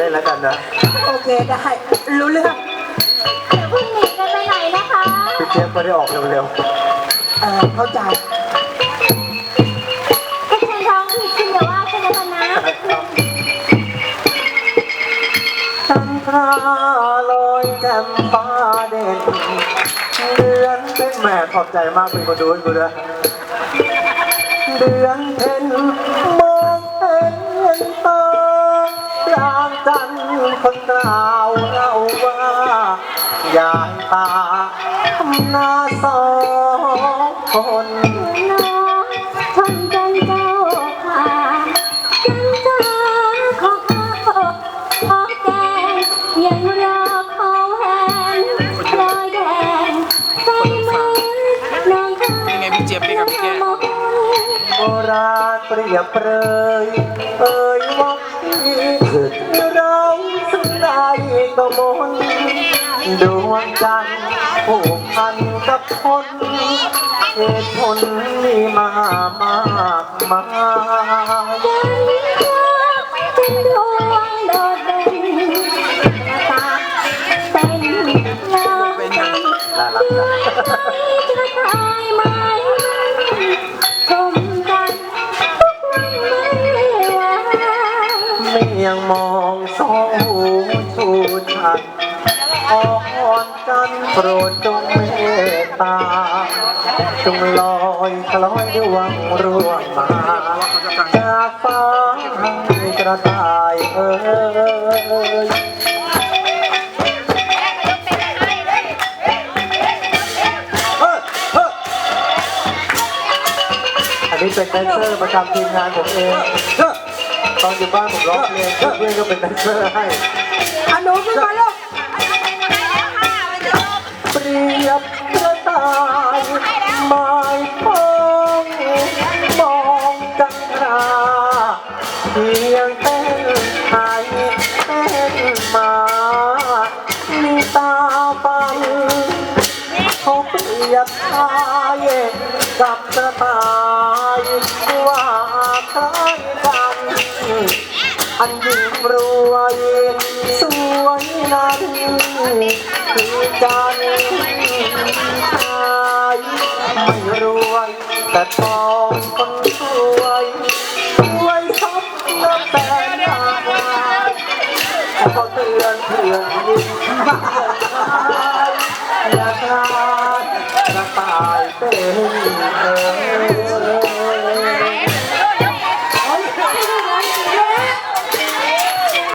ได้แล้วกันนะโอเคได้ รู้เรื่องอย่าเพิ่งหนีกันไปไหนนะคะ พี่เจี๊ยบไม่ได้ออกเร็วเออเข้าใจถ้าฉันร้องผิดคุณอย่าว่าฉันแล้วกันนะๆจันทราลอยแจ่มฟ้าเด่นเดือนเป็นแม่ขอบใจมากเป็นคนดูให้กูด้วยเดือนเพ็ญมอง จันทร์คนกล่าวเล่าว่า ยายตาทำนาสองคนน้องทนใจเจ้าค่ะจันจ้าขอข้าขอแกงยังรอเขาแหนรอยแดงใส่มือน้องข้าเป็นไงพี่เจี๊ยบนี่ครับพี่แกมโบราณเปรียบเปรยเอ่ยว่า พี่เราสุดได้ก็มนดวงจันทร์ผูกพันกับคนเหตุผลมีมามากมายเป็นดวงเด่นตาเป็นลาเป็นยยังน่ารักนะจะ ยังมองสองหูชูชันออนกันโปรดจงเมตตา จงลอยคล้อยดวงร่วงมาจากฟ้ากระต่ายเอ้ยอันนี้เป็นแดนเซอร์ประจำทีมงานผมเองเฮ้ย ตอนอยู่บ้านผมร้องเพลงเพื่อนก็เป็นแดนเซอร์ให้อันุขึ้นมาลูกเปรียบกระต่ายหมายปองมองจันทราเพียงเต้นไทยเต้นมามีตาฟังเขาเปรียบทายกับกระต่ายว่าใคล้ จันชายไม่รวยแต่ทองคนสวยสวยซับน้ำแต่งงานพอเตือนเพื่อนยิ้ม